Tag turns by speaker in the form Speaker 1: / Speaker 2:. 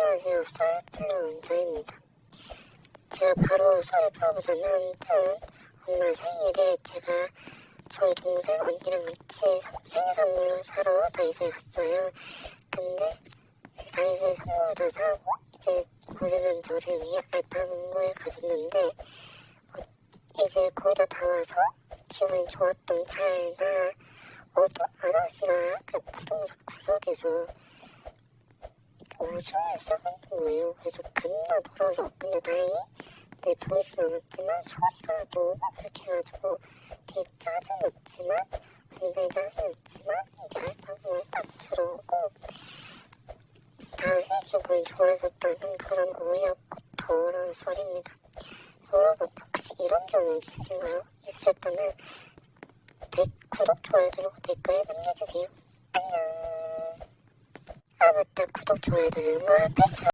Speaker 1: 안녕하세요. 썰플러 저입니다. 제가 바로 썰을 풀어보자면 태훈 엄마 생일에 제가 저희 동생 언니랑 같이 생일 선물로 사러 다이소에 갔어요. 근데 다이소에 선물을 다 사고 이제 고생한 저를 위해 알파문고에 가졌는데 어, 이제 거의 다 와서 기분이 좋았던 찰나 어떤 아저씨가 그 부동산 구석에서 오줌을 있는 거예요. 그래서 겁나 더러워서 근데 다행히 내 보이진 않았지만 소리가 너무 불쾌해가지고 되게 짜증났지만 굉장히 짜증났지만 이제 알파고에 딱 들어오고 다시 기분이 좋아졌다는 그런 오였고 더러운 썰입니다. 여러분 혹시 이런 경험 있으신가요? 있으셨다면 데, 구독, 좋아요 누르고 댓글에 남겨주세요. 안녕. 아 맞다 구독, 좋아요 누르는 거 필수